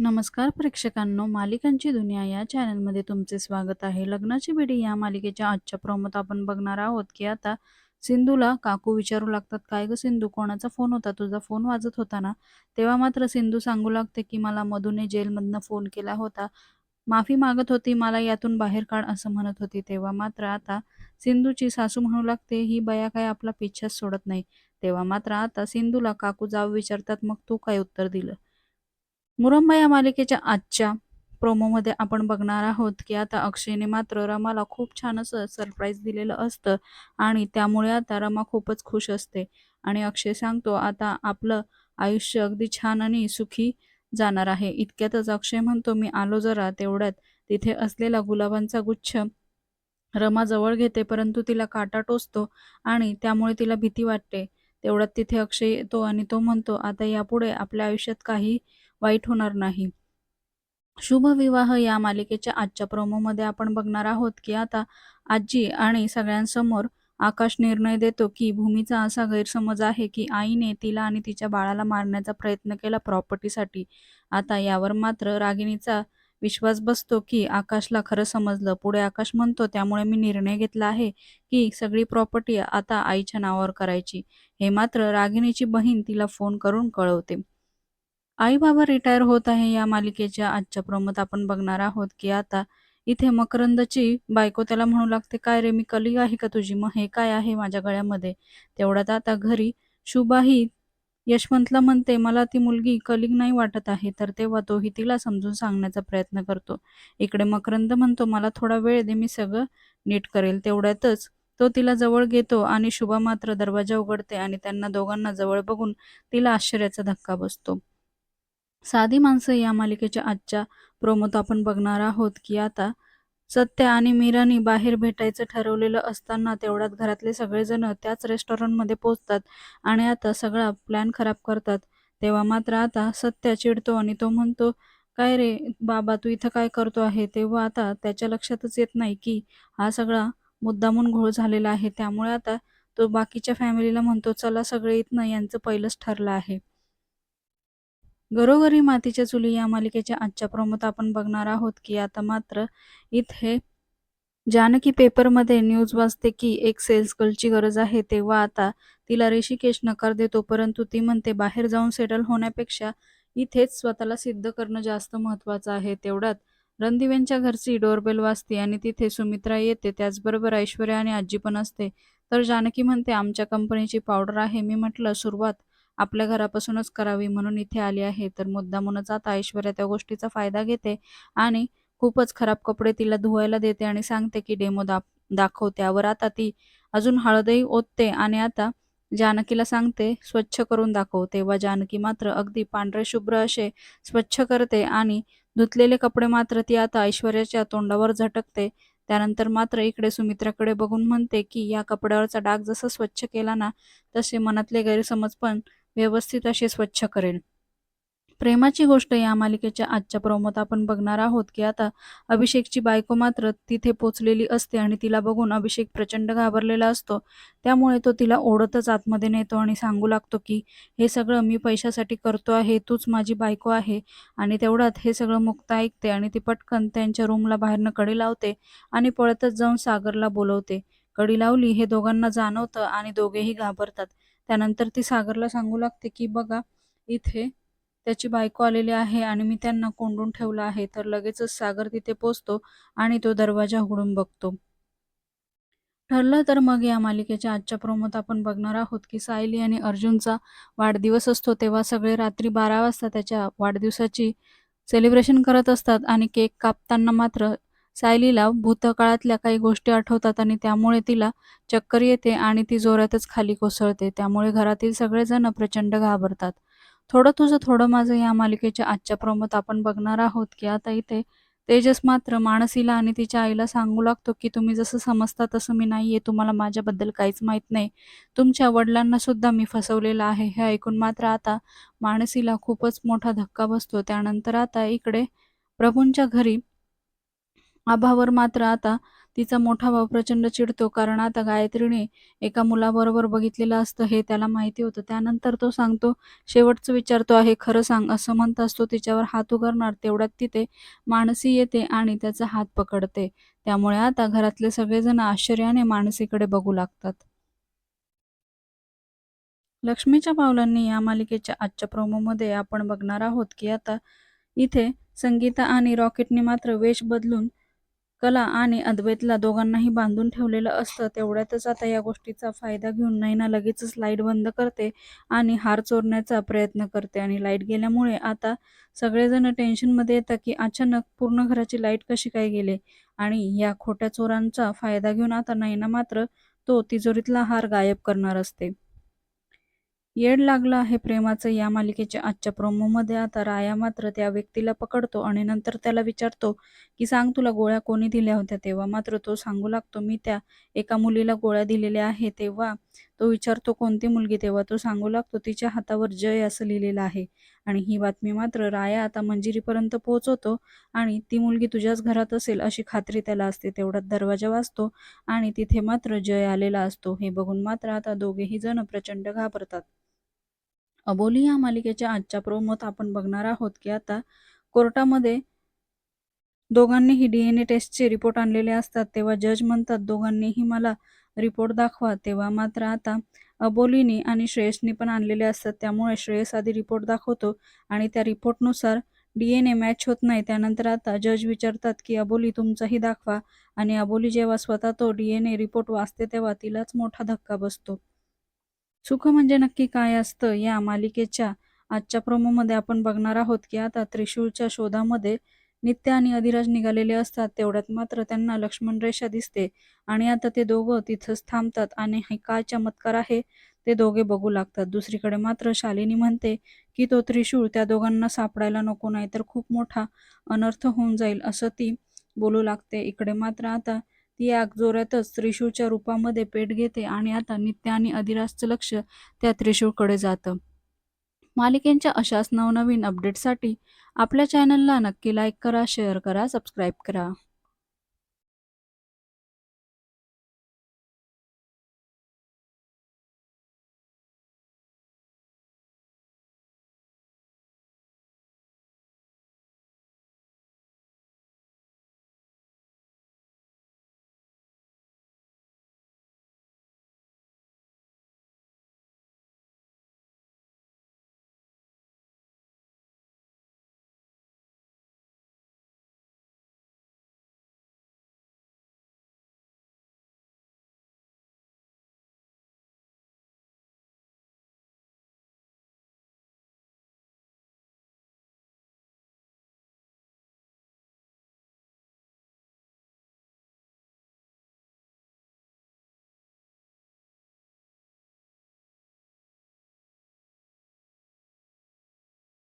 नमस्कार प्रेक्षकांनो, मालिकांची दुनिया या चॅनलमध्ये तुमचे स्वागत आहे. लग्नाची बेडी या मालिकेच्या आजच्या प्रोमोत आपण बघणार आहोत, की आता सिंधूला काकू विचारू लागतात, "काय गं सिंधू, कोणाचा फोन होता? तुझा फोन वाजत होता ना?" तेव्हा मात्र सिंधू सांगू लागते, की "मला मधूने जेलमधनं फोन केला होता. माफी मागत होती, मला यातून बाहेर काढ असं म्हणत होती." तेव्हा मात्र आता सिंधूची सासू म्हणू लागते, "ही बया काय आपला पिच्छाच सोडत नाही." तेव्हा मात्र आता सिंधूला काकू जाऊ विचारतात, "मग तू काय उत्तर दिलं?" मुरंबा या मालिकेच्या आजच्या प्रोमोमध्ये आपण बघणार आहोत, की आता अक्षयने मात्र रमाला खूप छान असं सरप्राईज दिलेलं असतं आणि त्यामुळे आता रमा खूपच खुश असते आणि अक्षय सांगतो, "आता आपलं आयुष्य अगदी छान आणि सुखी जाणार आहे." इतक्यातच अक्षय म्हणतो, "मी आलो जरा." तेवढ्यात तिथे असलेला गुलाबांचा गुच्छ रमा जवळ घेते, परंतु तिला काटा टोचतो आणि त्यामुळे तिला भीती वाटते. तेवढ्यात तिथे अक्षय येतो आणि तो म्हणतो, "आता यापुढे आपल्या आयुष्यात काही वाईट होणार नाही." शुभविवाह या मालिकेच्या आजच्या प्रोमोमध्ये आपण बघणार आहोत, की आता आजी आणि सगळ्यांसमोर आकाश निर्णय देतो, की भूमीचा असा गैरसमज आहे, की आईने तिला आणि तिच्या बाळाला मारण्याचा प्रयत्न केला प्रॉपर्टीसाठी. आता यावर मात्र रागिणीचा विश्वास बसतो, की आकाशला खरं समजलं. पुढे आकाश म्हणतो, "त्यामुळे मी निर्णय घेतला आहे, की सगळी प्रॉपर्टी आता आईच्या नावावर करायची." हे मात्र रागिणीची बहीण तिला फोन करून कळवते. आई बाबा रिटायर होत आहे या मालिकेच्या आजच्या प्रोमोत आपण बघणार आहोत, की आता इथे मकरंदची बायको त्याला म्हणू लागते, "काय रे, मी कली आहे का तुझी? मग हे काय आहे माझ्या गळ्यामध्ये?" तेवढ्यात आता घरी शुभाही यशवंतला म्हणते, "मला ती मुलगी कलिग नाही वाटत आहे." तर तेव्हा तोही तिला समजून सांगण्याचा प्रयत्न करतो. इकडे मकरंद म्हणतो, "मला थोडा वेळ दे, मी सगळं नीट करेल." तेवढ्यातच तो तिला जवळ घेतो आणि शुभा मात्र दरवाजा उघडते आणि त्यांना दोघांना जवळ बघून तिला आश्चर्याचा धक्का बसतो. साधी माणसं या मालिकेच्या आजच्या प्रोमोत आपण बघणार आहोत, की आता सत्य आणि मीरानी बाहेर भेटायचं ठरवलेलं असताना तेवढ्यात घरातले सगळेजण त्याच रेस्टॉरंटमध्ये पोचतात आणि आता सगळा प्लॅन खराब करतात. तेव्हा मात्र आता सत्य चिडतो आणि तो म्हणतो, "काय रे बाबा, तू इथं काय करतो आहे?" तेव्हा आता त्याच्या लक्षातच येत नाही, की हा सगळा मुद्दामून घोळ झालेला आहे. त्यामुळे आता तो बाकीच्या फॅमिलीला म्हणतो, "चला सगळे इथनं, यांचं पहिलंच ठरलं आहे." घरोघरी मातीच्या चुली या मालिकेच्या आजच्या प्रमुख आपण बघणार आहोत, की आता मात्र इथे जानकी पेपरमध्ये न्यूज वाचते, की एक सेल्स गर्लची गरज आहे. तेव्हा आता तिला ऋषिकेश नकार देतो, परंतु ती म्हणते, "बाहेर जाऊन सेटल होण्यापेक्षा इथेच स्वतःला सिद्ध करणं जास्त महत्त्वाचं आहे." तेवढ्यात रणदिव्यांच्या घरची डोरबेल वाजते आणि तिथे सुमित्रा येते. त्याचबरोबर ऐश्वर्या आणि आजी पण असते. तर जानकी म्हणते, "आमच्या कंपनीची पावडर आहे." मी म्हटलं, "सुरुवात आपल्या घरापासूनच करावी म्हणून इथे आली आहे." तर मुद्दामूनच आता ऐश्वर्या त्या गोष्टीचा फायदा घेते आणि खूपच खराब कपडे तिला धुवायला देते आणि सांगते, की डेमो दाप दाखव. त्यावर आता ती अजून हळदही ओतते आणि आता जानकीला सांगते, "स्वच्छ करून दाखव." तेव्हा जानकी मात्र अगदी पांढरे शुभ्र असे स्वच्छ करते आणि धुतलेले कपडे मात्र ती आता ऐश्वर्याच्या तोंडावर झटकते. त्यानंतर मात्र इकडे सुमित्राकडे बघून म्हणते, की "या कपड्यावरचा डाग जसा स्वच्छ केला ना, तसे मनातले गैरसमज पण व्यवस्थित असे स्वच्छ करेल." प्रेमाची गोष्ट या मालिकेच्या आजच्या प्रोमोत आपण बघणार आहोत, की आता अभिषेकची बायको मात्र तिथे पोचलेली असते आणि तिला बघून अभिषेक प्रचंड घाबरलेला असतो. त्यामुळे तो तिला ओढतच आतमध्ये नेतो आणि सांगू लागतो, की "हे सगळं मी पैशासाठी करतो आहे. तूच माझी बायको आहे." आणि तेवढ्यात हे सगळं मुक्त ऐकते आणि ती पटकन त्यांच्या रूमला बाहेरनं कडी लावते आणि पळतच जाऊन सागरला बोलवते. कडी लावली हे दोघांना जाणवतं आणि दोघेही घाबरतात. त्यानंतर ती सागरला सांगू लागते, की "बघा, इथे त्याची बायको आलेली आहे आणि मी त्यांना कोंडून ठेवलं आहे." तर लगेचच सागर तिथे पोचतो आणि तो दरवाजा उघडून बघतो. ठरलं तर मग या मालिकेच्या आजच्या प्रोमोत आपण बघणार आहोत, की सायली आणि अर्जुनचा वाढदिवस असतो. तेव्हा सगळे रात्री बारा वाजता त्याच्या वाढदिवसाची सेलिब्रेशन करत असतात आणि केक कापताना मात्र सायलीला भूतकाळातल्या काही गोष्टी आठवतात आणि त्यामुळे तिला चक्कर येते आणि ती जोरातच खाली कोसळते. त्यामुळे घरातील सगळेजण प्रचंड घाबरतात. थोडं तुझं थोडं माझं या मालिकेच्या आजच्या प्रमोत आपण बघणार आहोत, की आता इथे तेजस मात्र मानसीला आणि तिच्या आईला सांगू लागतो, की "तुम्ही जसं समजता तसं मी नाहीये. तुम्हाला माझ्याबद्दल काहीच माहीत नाही. तुमच्या वडिलांना सुद्धा मी फसवलेलं आहे." हे ऐकून मात्र आता मानसीला खूपच मोठा धक्का बसतो. त्यानंतर आता इकडे प्रभूंच्या घरी आभावर मात्र आता तिचा मोठा भाऊ प्रचंड चिडतो. कारण आता गायत्रीने एका मुलाबरोबर बघितलेलं असतं हे त्याला माहिती होतं. त्यानंतर तो सांगतो शेवटचं विचारतो आहे खरं सांग. असं म्हणताच तो तिच्यावर हात उगारणार. तेवढ्यात तिथे मानसी येते आणि त्याचा हात पकडते. त्यामुळे आता घरातले सगळेजण आश्चर्याने मानसीकडे बघू लागतात. लक्ष्मीच्या पावलांनी या मालिकेच्या आजच्या प्रोमोमध्ये आपण बघणार आहोत की आता इथे संगीता आणि रॉकेटने मात्र वेश बदलून कला आणि अद्वैतला दोघांनाही बांधून ठेवलेलं असतं तेवढ्यातच आता या गोष्टीचा फायदा घेऊन नैना लगेचच लाइट बंद करते आणि हार चोरण्याचा प्रयत्न करते. आणि लाइट गेल्यामुळे आता सगळेजण टेन्शनमध्ये येतात की अचानक पूर्ण घराची लाइट कशी काय गेले? आणि या खोट्या चोरांचा फायदा घेऊन आता नैना मात्र तो तिजोरीतला हार गायब करणार असते. येड लागलं आहे प्रेमाचं. या मालिकेच्या आजच्या प्रोमोमध्ये आता राया मात्र त्या व्यक्तीला पकडतो आणि नंतर त्याला विचारतो की सांग तुला गोळ्या कोणी दिल्या होत्या तेव्हा? मात्र तो सांगू लागतो मी त्या एका मुलीला गोळ्या दिलेल्या आहे तेव्हा तो विचारतो कोणती मुलगी? तेव्हा तो सांगू लागतो तिच्या हातावर जय असं लिहिलेलं आहे. आणि ही बातमी मात्र राया आता मंजिरीपर्यंत पोहोचवतो आणि ती मुलगी तुझ्याच घरात असेल अशी खात्री त्याला असते. तेवढ्यात दरवाजा वाजतो आणि तिथे मात्र जय आलेला असतो. हे बघून मात्र आता दोघेही जण प्रचंड घाबरतात. अबोली या मालिकेच्या आजच्या प्रोमोत आपण बघणार आहोत की आता कोर्टामध्ये दोघांनीही डीएनए टेस्टचे रिपोर्ट आणलेले असतात. तेव्हा जज म्हणतात दोघांनीही मला रिपोर्ट दाखवा. तेव्हा मात्र आता अबोलीनी आणि श्रेयसनी पण आणलेले असतात. त्यामुळे श्रेयस आधी रिपोर्ट दाखवतो आणि त्या रिपोर्टनुसार डी एन ए मॅच होत नाही. त्यानंतर आता जज विचारतात की अबोली तुमचाही दाखवा. आणि अबोली जेव्हा स्वतः तो डी एन ए रिपोर्ट वाचते तेव्हा तिलाच मोठा धक्का बसतो. सुख म्हणजे नक्की काय असतं? या मालिकेच्या आजच्या प्रोमोमध्ये आपण बघणार आहोत की आता त्रिशूळच्या शोधामध्ये नित्य आणि अधिराज निघालेले असतात तेवढ्यात मात्र त्यांना लक्ष्मण रेषा दिसते. आणि आता ते दोघं तिथंच थांबतात आणि हे काय चमत्कार आहे ते दोघे बघू लागतात. दुसरीकडे मात्र शालिनी म्हणते की तो त्रिशूळ त्या दोघांना सापडायला नको नाही तर खूप मोठा अनर्थ होऊन जाईल असं ती बोलू लागते. इकडे मात्र आता ती आग जोरातच त्रिशूळच्या रूपामध्ये पेट घेते आणि आता नित्य आणि अधिराजचं लक्ष त्या त्रिशूळकडे जातं. मालिकेंच्या अशाच नवनवीन अपडेटसाठी आपल्या चॅनलला नक्की लाईक करा शेअर करा सबस्क्राईब करा.